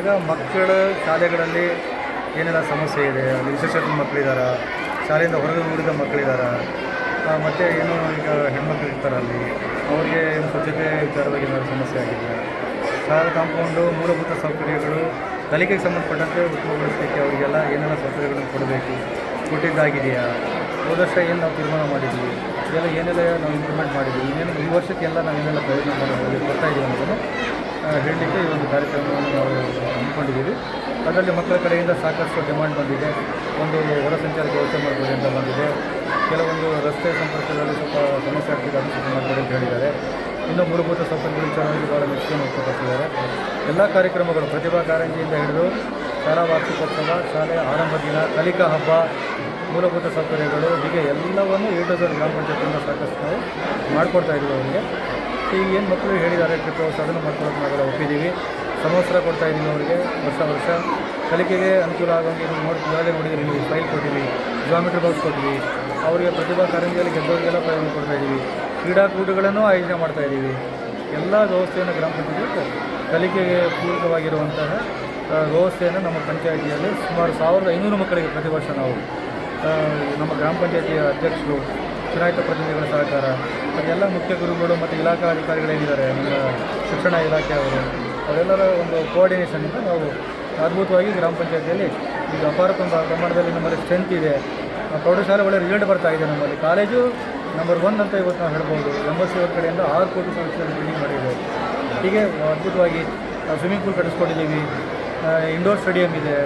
ಮಕ್ಕಳ ಶಾಲೆಗಳಲ್ಲಿ ಏನೆಲ್ಲ ಸಮಸ್ಯೆ ಇದೆ? ಅಲ್ಲಿ ವಿಶೇಷತೆ ಮಕ್ಕಳಿದ್ದಾರೆ ಶಾಲೆಯಿಂದ ಹೊರಗೆ ಉಳಿದ ಮಕ್ಕಳಿದ್ದಾರೆ ಮತ್ತು ಏನು ಈಗ ಹೆಣ್ಮಕ್ಳು ಇರ್ತಾರೆ ಅಲ್ಲಿ? ಅವ್ರಿಗೆ ಏನು ಸ್ವಚ್ಛತೆ ವಿಚಾರವಾಗಿ ಏನಾದರೂ ಸಮಸ್ಯೆ ಆಗಿದೆ ಶಾಲೆ ಕಾಂಪೌಂಡು ಮೂಲಭೂತ ಸೌಕರ್ಯಗಳು, ಕಲಿಕೆಗೆ ಸಂಬಂಧಪಟ್ಟಂತೆ ಉತ್ತಮಗೊಳಿಸಲಿಕ್ಕೆ ಅವರಿಗೆಲ್ಲ ಏನೆಲ್ಲ ಸೌಕರ್ಯಗಳನ್ನು ಕೊಡಬೇಕು? ಕೊಟ್ಟಿದ್ದಾಗಿದೆಯಾ? ಹೋದ ವರ್ಷ ಏನು ನಾವು ತೀರ್ಮಾನ ಮಾಡಿದ್ವಿ? ಇದೆಲ್ಲ ಏನೆಲ್ಲ ನಾವು ಇಂಪ್ರೂವ್ಮೆಂಟ್ ಮಾಡಿದ್ವಿ? ಇನ್ನೇನು ಈ ವರ್ಷಕ್ಕೆಲ್ಲ ನಾವು ಏನೆಲ್ಲ ಪ್ರಯತ್ನ ಮಾಡೋದು ಕೊಡ್ತಾ ಇದ್ದೀವಿ ಅನ್ನೋದನ್ನು ಹೇಳಲಿಕ್ಕೆ ಈ ಒಂದು ಕಾರ್ಯಕ್ರಮವನ್ನು ನಾವು ಹಮ್ಮಿಕೊಂಡಿದ್ದೀವಿ. ಅದರಲ್ಲಿ ಮಕ್ಕಳ ಕಡೆಯಿಂದ ಸಾಕಷ್ಟು ಡಿಮಾಂಡ್ ಬಂದಿದೆ. ಒಂದು ಹೊರ ಸಂಚಾರಕ್ಕೆ ವ್ಯವಸ್ಥೆ ಮಾಡ್ಬೋದು ಅಂತ ಬಂದಿದೆ. ಕೆಲವೊಂದು ರಸ್ತೆ ಸಂಪರ್ಕದಲ್ಲಿ ಸ್ವಲ್ಪ ಸಮಸ್ಯೆ ಆಗ್ತಿದೆ ಅದನ್ನು ಮಾಡಬೇಡಿ ಅಂತ ಹೇಳಿದ್ದಾರೆ ಇನ್ನು ಮೂಲಭೂತ ಸೌಕರ್ಯಗಳು ವಿಚಾರವಾಗಿ ಭಾಳ ಮೆಚ್ಚುಗೆ ವ್ಯಕ್ತಪಡಿಸಿದ್ದಾರೆ. ಎಲ್ಲ ಕಾರ್ಯಕ್ರಮಗಳು ಪ್ರತಿಭಾ ಕಾರಂಜಿಯಿಂದ ಹಿಡಿದು ಶಾಲಾ ವಾರ್ಷಿಕೋತ್ಸವ ಶಾಲೆಯ ಆರಂಭ ದಿನ, ಕಲಿಕಾ ಹಬ್ಬ, ಮೂಲಭೂತ ಸೌಕರ್ಯಗಳು, ಹೀಗೆ ಎಲ್ಲವನ್ನು ಏಟು ಗ್ರಾಮ ಪಂಚಾಯತಿಯಿಂದ ಸಾಕಷ್ಟು ನಾವು ಮಾಡಿಕೊಡ್ತಾ ಇದ್ದೀವಿ ಅವರಿಗೆ. ಈಗ ಏನು ಮಕ್ಕಳು ಹೇಳಿದ್ದಾರೆ ಟ್ರಿಪ್ ಅದನ್ನು ಮಾಡ್ಕೊಳ್ಳೋಕೆ ನಾವೆಲ್ಲ ಒಪ್ಪಿದ್ದೀವಿ. ಸಮವಸ್ತ್ರ ಕೊಡ್ತಾ ಇದ್ದೀವಿ ಅವರಿಗೆ, ವರ್ಷ ವರ್ಷ. ಕಲಿಕೆಗೆ ಅನುಕೂಲ ಆಗೋಂಗೆ ನೀವು ನೋಡಿ ಈಗಾಗಲೇ ನೋಡಿದ್ದೀರಿ ನೀವು ಫೈಲ್ ಕೊಟ್ಟಿದ್ವಿ ಜಾಮಿಟ್ರಿ ಬಾಕ್ಸ್ ಕೊಟ್ಟಿವಿ ಅವರಿಗೆ ಪ್ರತಿಭಾ ಕಾರಂಜಿಯಲ್ಲಿ ಗೆದ್ದವರಿಗೆಲ್ಲ ಪ್ರಯೋಜನ ಕೊಡ್ತಾ ಇದ್ದೀವಿ. ಕ್ರೀಡಾಕೂಟಗಳನ್ನು ಆಯೋಜನೆ ಮಾಡ್ತಾ ಇದ್ದೀವಿ. ಎಲ್ಲ ವ್ಯವಸ್ಥೆಯನ್ನು ಗ್ರಾಮ ಪಂಚಾಯತಿ ಕಲಿಕೆಗೆ ಪೂರಕವಾಗಿರುವಂತಹ ವ್ಯವಸ್ಥೆಯನ್ನು ನಮ್ಮ ಪಂಚಾಯಿತಿಯಲ್ಲಿ ಸುಮಾರು ಸಾವಿರದ ಐನೂರು ಮಕ್ಕಳಿಗೆ ಪ್ರತಿ ವರ್ಷ ನಾವು ನಮ್ಮ ಗ್ರಾಮ ಪಂಚಾಯತಿಯ ಅಧ್ಯಕ್ಷರು ಚುನಾಯಿತ ಪ್ರತಿನಿಧಿಗಳ ಸಹಕಾರ ಎಲ್ಲ ಮುಖ್ಯ ಗುರುಗಳು ಮತ್ತು ಇಲಾಖಾ ಅಧಿಕಾರಿಗಳೇನಿದ್ದಾರೆ ನಮ್ಮ ಶಿಕ್ಷಣ ಇಲಾಖೆ ಅವರು, ಅವರೆಲ್ಲರ ಒಂದು ಕೋಆರ್ಡಿನೇಷನ್ನಿಂದ ನಾವು ಅದ್ಭುತವಾಗಿ ಗ್ರಾಮ ಪಂಚಾಯತಿಯಲ್ಲಿ ಈಗ ಅಪಾರ ಪ್ರಮಾಣದಲ್ಲಿ ನಮ್ಮಲ್ಲಿ ಸ್ಟ್ರೆಂತ್ ಇದೆ. ಪ್ರೌಢಶಾಲೆ ಒಳ್ಳೆ ರಿಸಲ್ಟ್ ಬರ್ತಾ ಇದೆ ನಮ್ಮಲ್ಲಿ. ಕಾಲೇಜು ನಂಬರ್ ಒನ್ ಅಂತ ಇವತ್ತು ನಾವು ಹೇಳ್ಬೋದು. ಎಂಬತ್ತು ಅವ್ರ ಕಡೆಯಿಂದ ಆರು ಕೋಟಿ ಸಂಸ್ಥೆಯಲ್ಲಿ ಬಿಲ್ಡಿಂಗ್ ಮಾಡಿದೆ. ಹೀಗೆ ಅದ್ಭುತವಾಗಿ ಸ್ವಿಮ್ಮಿಂಗ್ ಪೂಲ್ ಕಟ್ಟಿಸ್ಕೊಂಡಿದ್ದೀವಿ. ಇಂಡೋರ್ ಸ್ಟೇಡಿಯಂ ಇದೆ.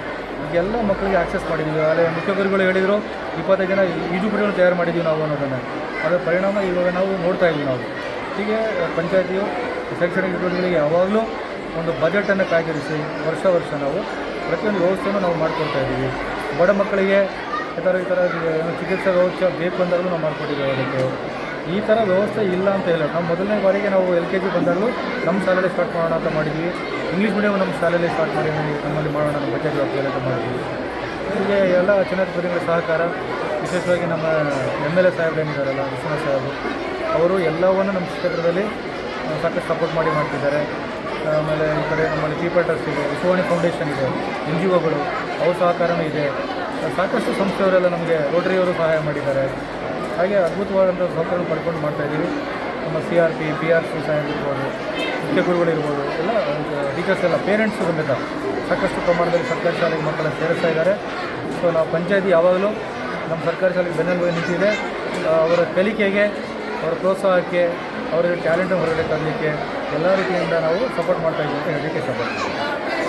ಎಲ್ಲ ಮಕ್ಕಳಿಗೆ ಆಕ್ಸೆಸ್ ಮಾಡಿದ್ದೀವಿ ಆದರೆ ಮುಖ್ಯ ಗುರುಗಳು ಹೇಳಿದರು, ಇಪ್ಪತ್ತೈದು ಜನ ಈಜುಪುರಿಗಳನ್ನು ತಯಾರು ಮಾಡಿದ್ದೀವಿ ನಾವು ಅನ್ನೋದನ್ನು. ಅದರ ಪರಿಣಾಮ ಇವಾಗ ನಾವು ನೋಡ್ತಾ ಇದ್ದೀವಿ ನಾವು. ಹೀಗೆ ಪಂಚಾಯತಿಯು, ಶೈಕ್ಷಣಿಕ ಚಟುವಟಿಕೆಗಳಿಗೆ ಯಾವಾಗಲೂ ಒಂದು ಬಜೆಟನ್ನು ಕಾಯ್ದಿರಿಸಿ ವರ್ಷ ವರ್ಷ ನಾವು ಪ್ರತಿಯೊಂದು ವ್ಯವಸ್ಥೆಯನ್ನು ನಾವು ಮಾಡಿಕೊಡ್ತಾ ಇದ್ದೀವಿ. ಬಡ ಮಕ್ಕಳಿಗೆ ಈ ಥರ ಈ ಥರ ಏನು ಚಿಕಿತ್ಸಾ ವ್ಯವಸ್ಥೆ ಬೇಕು ಅಂದಾಗಲೂ ನಾವು ಮಾಡಿಕೊಟ್ಟಿದ್ದೇವೆ ಅದಕ್ಕೆ. ಈ ಥರ ವ್ಯವಸ್ಥೆ ಇಲ್ಲ ಅಂತ ಹೇಳೋದು. ನಾವು ಮೊದಲನೇ ಬಾರಿಗೆ ನಾವು ಎಲ್ ಕೆ ಜಿ ಬಂದಾಗಲೂ ನಮ್ಮ ಶಾಲೆಯಲ್ಲಿ ಸ್ಟಾರ್ಟ್ ಮಾಡೋಣ ಅಂತ ಮಾಡಿದ್ವಿ. ಇಂಗ್ಲೀಷ್ ಮೀಡಿಯಮ್ ನಮ್ಮ ಶಾಲೆಯಲ್ಲಿ ಸ್ಟಾರ್ಟ್ ಮಾಡಿ ನಮ್ಮಲ್ಲಿ ಮಾಡೋಣ ನಮ್ಮ ಬಜೆಟ್ ಅಂತ ಮಾಡಿದ್ವಿ. ಹೀಗೆ ಎಲ್ಲ ಪ್ರತಿಗಳ ಸಹಕಾರ, ವಿಶೇಷವಾಗಿ ನಮ್ಮ ಎಂ ಎಲ್ ಎ ಸಾಹೇಬ್ರೇನಿದ್ದಾರಲ್ಲ ವಿಶ್ವನಾಥ್ ಸಾಹೇಬರು ಅವರು ಎಲ್ಲವನ್ನು ನಮ್ಮ ಕ್ಷೇತ್ರದಲ್ಲಿ ಸಾಕಷ್ಟು ಸಪೋರ್ಟ್ ಮಾಡಿ ಮಾಡ್ತಿದ್ದಾರೆ. ಆಮೇಲೆ ಈ ಕಡೆ ನಮ್ಮಲ್ಲಿ ಪೀಪಲ್ ಟ್ರಸ್ಟ್ ಇದೆ ವಿಶ್ವವಾಣಿ ಫೌಂಡೇಶನ್ ಇದೆ ಎನ್ ಜಿ ಒಗಳು ಅವ್ರ ಸಹಕಾರನೂ ಇದೆ. ಸಾಕಷ್ಟು ಸಂಸ್ಥೆಯವರೆಲ್ಲ ನಮಗೆ ರೋಟರಿಯವರು ಸಹಾಯ ಮಾಡಿದ್ದಾರೆ. ಹಾಗೆ ಅದ್ಭುತವಾದಂಥ ಸೌಕರ್ಯ ಪಡ್ಕೊಂಡು ಮಾಡ್ತಾ ಇದ್ದೀವಿ. ನಮ್ಮ C R P B R C ಸಹಾಯ ಇರ್ಬೋದು ಮುಖ್ಯ ಗುರುಗಳಿರ್ಬೋದು, ಎಲ್ಲ ಟೀಚರ್ಸ್ ಎಲ್ಲ ಪೇರೆಂಟ್ಸು ಸಮೇತ ಸಾಕಷ್ಟು ಪ್ರಮಾಣದಲ್ಲಿ ಸರ್ಕಾರಿ ಶಾಲೆಗೆ ಮಕ್ಕಳನ್ನು ಸೇರಿಸ್ತಾ ಇದ್ದಾರೆ. ಸೊ ನಾವು ಪಂಚಾಯತಿ ಯಾವಾಗಲೂ ನಮ್ಮ ಸರ್ಕಾರಿ ಶಾಲೆಗೆ ಬೆನ್ನೆಲುಬು ನಿಂತಿದೆ. ಅವರ ಕಲಿಕೆಗೆ, ಅವರ ಪ್ರೋತ್ಸಾಹಕ್ಕೆ ಅವರಿಗೆ ಟ್ಯಾಲೆಂಟ್ ಹೊರಗಡೆ ತರಲಿಕ್ಕೆ ಎಲ್ಲ ರೀತಿಯಿಂದ ನಾವು ಸಪೋರ್ಟ್ ಮಾಡ್ತಾ ಇದ್ದೀವಿ ಅಂತ ಹೇಳಲಿಕ್ಕೆ ಇಷ್ಟಪಡ್ತೀವಿ